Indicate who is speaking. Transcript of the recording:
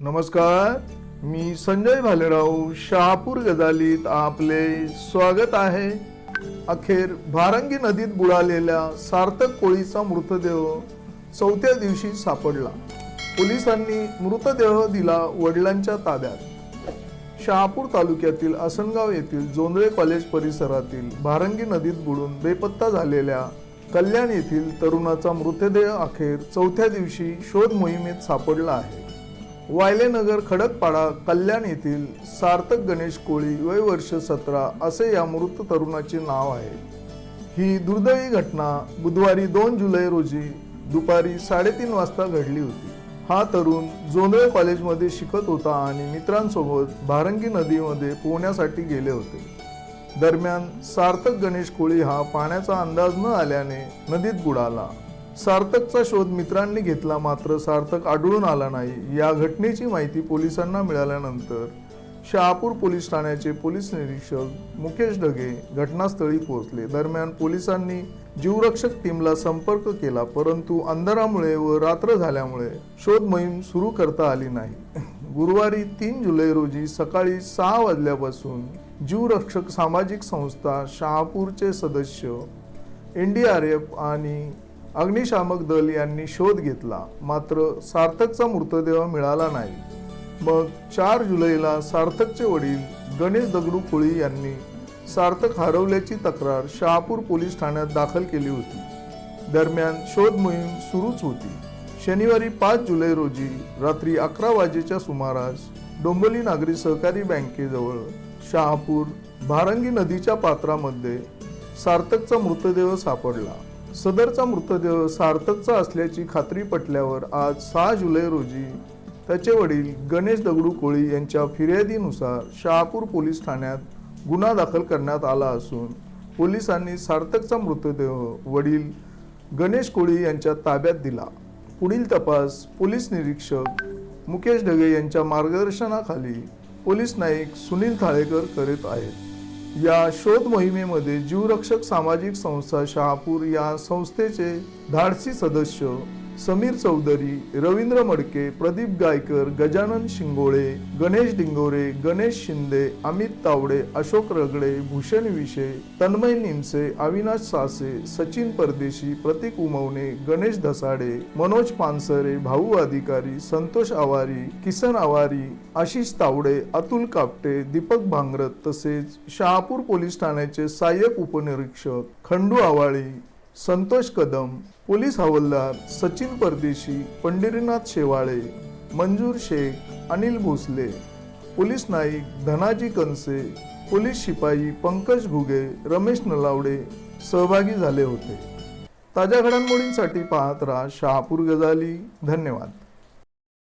Speaker 1: नमस्कार मी संजय भालेराव शहापूर गजालीत आपले स्वागत आहे. अखेर भारंगी नदीत बुडालेल्या सार्थक कोळीचा मृतदेह चौथ्या दिवशी सापडला. पोलिसांनी मृतदेह दिला वडिलांच्या ताब्यात. शहापूर तालुक्यातील आसनगाव येथील जोंधळे कॉलेज परिसरातील भारंगी नदीत बुडून बेपत्ता झालेल्या कल्याण येथील तरुणाचा मृतदेह अखेर चौथ्या दिवशी शोध मोहिमेत सापडला आहे. वायलेनगर खडकपाडा कल्याण येथील सार्थक गणेश कोळी वय वर्ष सतरा असे या मृत तरुणाचे नाव आहे. ही दुर्दैवी घटना बुधवारी दोन जुलै रोजी दुपारी साडेतीन वाजता घडली होती. हा तरुण जोंधळे कॉलेजमध्ये शिकत होता आणि मित्रांसोबत भारंगी नदीमध्ये पोहण्यासाठी गेले होते. दरम्यान सार्थक गणेश कोळी हा पाण्याचा अंदाज न आल्याने नदीत बुडाला. सार्थकचा शोध मित्रांनी घेतला मात्र सार्थक आढळून आला नाही. या घटनेची माहिती पोलिसांना मिळाल्यानंतर शहापूर पोलीस ठाण्याचे पोलीस निरीक्षक मुकेश ढगे घटनास्थळी पोहोचले. दरम्यान पोलिसांनी जीवरक्षक टीमला संपर्क केला परंतु अंधारामुळे व रात्र झाल्यामुळे शोध मोहीम सुरू करता आली नाही. गुरुवारी तीन जुलै रोजी सकाळी सहा वाजल्यापासून जीवरक्षक सामाजिक संस्था शहापूरचे सदस्य एन डी आर एफ आणि अग्निशामक दल यांनी शोध घेतला. मात्र सार्थकचा मृतदेह मिळाला नाही. मग चार जुलैला सार्थकचे वडील गणेश दगडू कोळी यांनी सार्थक हरवल्याची तक्रार शहापूर पोलीस ठाण्यात दाखल केली होती. दरम्यान शोध मोहीम सुरूच होती. शनिवारी पाच जुलै रोजी रात्री अकरा वाजेच्या सुमारास डोंबोली नागरी सहकारी बँकेजवळ शहापूर भारंगी नदीच्या पात्रामध्ये सार्थकचा मृतदेह सापडला. सदरचा मृतदेह सार्थकचा असल्याची खात्री पटल्यावर आज सहा जुलै रोजी त्याचे वडील गणेश दगडू कोळी यांच्या फिर्यादीनुसार शहापूर पोलीस ठाण्यात गुन्हा दाखल करण्यात आला असून पोलिसांनी सार्थकचा मृतदेह वडील गणेश कोळी यांच्या ताब्यात दिला. पुढील तपास पोलीस निरीक्षक मुकेश ढगे यांच्या मार्गदर्शनाखाली पोलीस नाईक सुनील थाळेकर करीत आहेत. या शोध मोहिमेमध्ये जीवरक्षक सामाजिक संस्था शहापूर या संस्थेचे धाडसी सदस्य समीर चौधरी रवींद्र मडके प्रदीप गायकर गजानन शिंगोळे गणेश डिंगोरे गणेश शिंदे अमित तावडे अशोक रगडे भूषण विशे तन्मय निमसे अविनाश सासे सचिन परदेशी प्रतीक उमवणे गणेश धसाडे मनोज पानसरे भाऊ अधिकारी संतोष आवारी किसन आवारी आशिष तावडे अतुल कापटे दीपक भांगरत तसेच शहापूर पोलीस ठाण्याचे सहाय्यक उपनिरीक्षक खंडू आवाळी. संतोष कदम पोलीस हवालदार सचिन परदेशी पंढरीनाथ शेवाळे मंजूर शेख अनिल भोसले पोलीस नाईक धनाजी कनसे पोलीस शिपाई पंकज घुगे रमेश नलावडे सहभागी झाले होते. ताज्या घडामोडींसाठी पाहत राहा शहापूर गजाली. धन्यवाद.